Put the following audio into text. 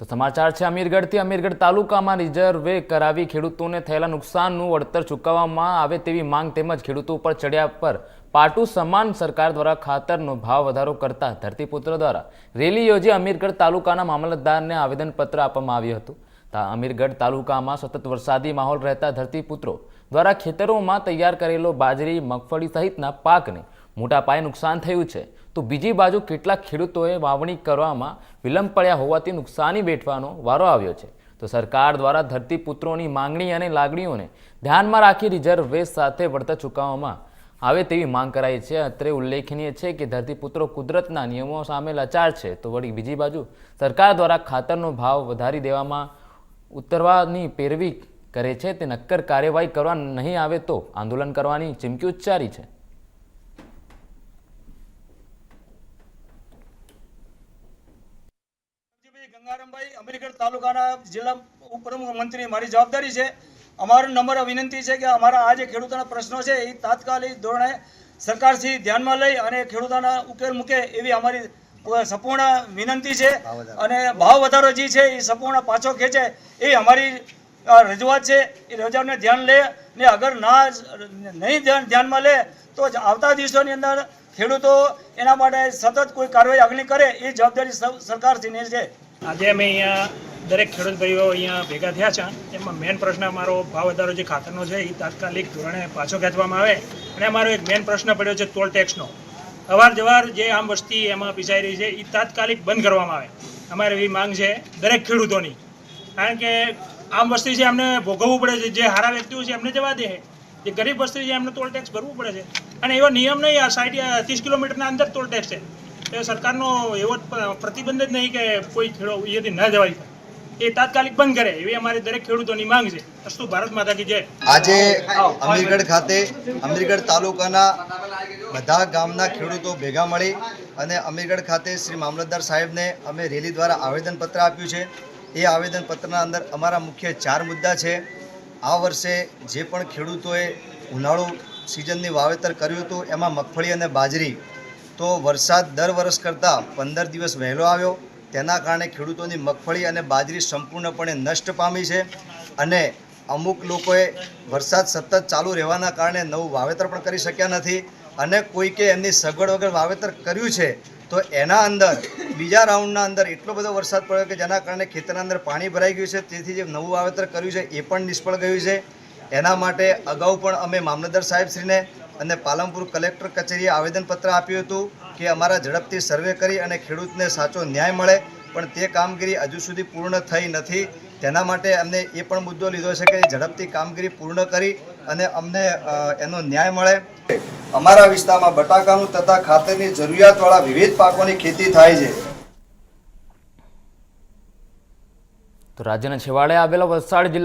તો સમાચાર છે અમીરગઢથી. અમીરગઢ તાલુકામાં રિઝર્વે કરાવી ખેડૂતોને થયેલા નુકસાનનું વળતર ચૂકવવામાં આવે તેવી માંગ તેમજ ખેડૂતો ઉપર ચડ્યા પર પાટું સમાન સરકાર દ્વારા ખાતરનો ભાવ વધારો કરતા ધરતીપુત્ર દ્વારા રેલી યોજી અમીરગઢ તાલુકાના મામલતદારને આવેદનપત્ર આપવામાં આવ્યું હતું. તા અમીરગઢ તાલુકામાં સતત વરસાદી માહોલ રહેતા ધરતીપુત્રો દ્વારા ખેતરોમાં તૈયાર કરેલો બાજરી, મગફળી સહિતના પાકને મોટા પાયે નુકસાન થયું છે. તો બીજી બાજુ કેટલાક ખેડૂતોએ વાવણી કરવામાં વિલંબ પડ્યા હોવાથી નુકસાની વેઠવાનો વારો આવ્યો છે. તો સરકાર દ્વારા ધરતીપુત્રોની માંગણી અને લાગણીઓને ધ્યાનમાં રાખી રિઝર્વ વેસ સાથે વળતર ચૂકવવામાં આવે તેવી માંગ કરાઈ છે. અત્રે ઉલ્લેખનીય છે કે ધરતીપુત્રો કુદરતના નિયમો સામે લાચાર છે. તો વળી બીજી બાજુ સરકાર દ્વારા ખાતરનો ભાવ વધારી દેવામાં ઉતરવાની પેરવી કરે છે. તે નક્કર કાર્યવાહી કરવા નહીં આવે તો આંદોલન કરવાની ચીમકી ઉચ્ચારી છે. ભાઈ ગંગારામભાઈ અમીરગઢ તાલુકાના જિલ્લા ઉપપ્રમુખ મંત્રી મારી જવાબદારી છે. અમારો નંબર વિનંતી છે કે અમારા આ જે ખેડૂતોના પ્રશ્નો છે એ તાત્કાલિક ધોરણે સરકારથી ધ્યાનમાં લઈ અને ખેડૂતોના ઉકેલ મૂકે એવી અમારી સંપૂર્ણ વિનંતી છે. અને ભાવ વધારો જે છે એ સંપૂર્ણ પાછો ખેંચે એ અમારી રજૂઆત છે. એ રજૂઆતને ધ્યાન લે ને અગર ના નહીં ધ્યાનમાં લે તો આવતા દિવસોની અંદર ખેડૂતો એના માટે સતત કોઈ કાર્યવાહી અગ્નિ કરે એ જવાબદારી સરકારશ્રીની છે. આજે અમે અહીંયા દરેક ખેડૂત ભાઈઓ અહીંયા ભેગા થયા છે. એમાં મેન પ્રશ્ન અમારો ભાવ વધારો જે ખાતરનો છે એ તાત્કાલિક ધોરણે પાછો ખેંચવામાં આવે. અને અમારો એક મેન પ્રશ્ન પડ્યો છે ટોલ ટેક્સનો અવાર જવાર જે આમ વસ્તી એમાં પીસાઈ રહી છે એ તાત્કાલિક બંધ કરવામાં આવે. અમારે એવી માંગ છે દરેક ખેડૂતોની. કારણ કે આમ વસ્તી છે, એમને ભોગવવું પડે છે. જે સારા વ્યક્તિઓ છે, એમને જવા દે. જે ગરીબ વસ્તી છે, એમને ટોલ ટેક્સ ભરવું પડે છે. અને એવો નિયમ નહીં, આ સાઈડ ત્રીસ કિલોમીટરના અંદર ટોલ ટેક્સ છે. એ સરકારનો એવો પ્રતિબંધ જ નહીં કે કોઈ ખેડો અહીંયાથી ન જવાય. એ તાત્કાલિક બંધ કરે. એવી અમારી દરેક ખેડૂતોની માંગ છે. અસ્તુ ભારત માતા કી જય. આજે અમીરગઢ ખાતે અમીરગઢ તાલુકાના બધા ગામના ખેડૂતો ભેગા મળી અને અમીરગઢ ખાતે શ્રી મામલતદાર સાહેબને અમે રેલી દ્વારા આવેદનપત્ર આપ્યું છે. એ આવેદનપત્રના અંદર અમારા મુખ્ય ચાર મુદ્દા છે. આ વર્ષે જે પણ ખેડૂતોએ ઉનાળુ સિઝનની વાવેતર કર્યું હતું, એમાં મગફળી અને બાજરી તો વરસાદ દર વર્ષ કરતાં પંદર દિવસ વહેલો આવ્યો. તેના કારણે ખેડૂતોની મગફળી અને બાજરી સંપૂર્ણપણે નષ્ટ પામી છે અને અમુક લોકોએ વરસાદ સતત ચાલુ રહેવાના કારણે નવું વાવેતર પણ કરી શક્યા નથી અને કોઈકે એમની સગવડ વગર વાવેતર કર્યું છે તો એના અંદર, બીજા રાઉન્ડના અંદર એટલો બધો વરસાદ પડ્યો કે જેના કારણે ખેતરના અંદર પાણી ભરાઈ ગયું છે. તેથી જે નવું વાવેતર કર્યું છે એ પણ નિષ્ફળ ગયું છે. એના માટે અગાઉ પણ અમે મામલતદાર સાહેબશ્રીને અને પાલનપુર કલેક્ટર કચેરીએ આવેદનપત્ર આપ્યું હતું કે અમારા ઝડપથી સર્વે કરી અને ખેડૂતને સાચો ન્યાય મળે, પણ તે કામગીરી હજુ સુધી પૂર્ણ થઈ નથી. તેના માટે અમને એ પણ મુદ્દો લીધો છે કે ઝડપથી કામગીરી પૂર્ણ કરી અને અમને એનો ન્યાય મળે. અમારા વિસ્તારમાં બટાકાનું તથા ખાતરની જરૂરિયાતવાળા વિવિધ પાકોની ખેતી થાય છે. તો રાજ્યના છેવાડે આવેલા વલસાડ જિલ્લા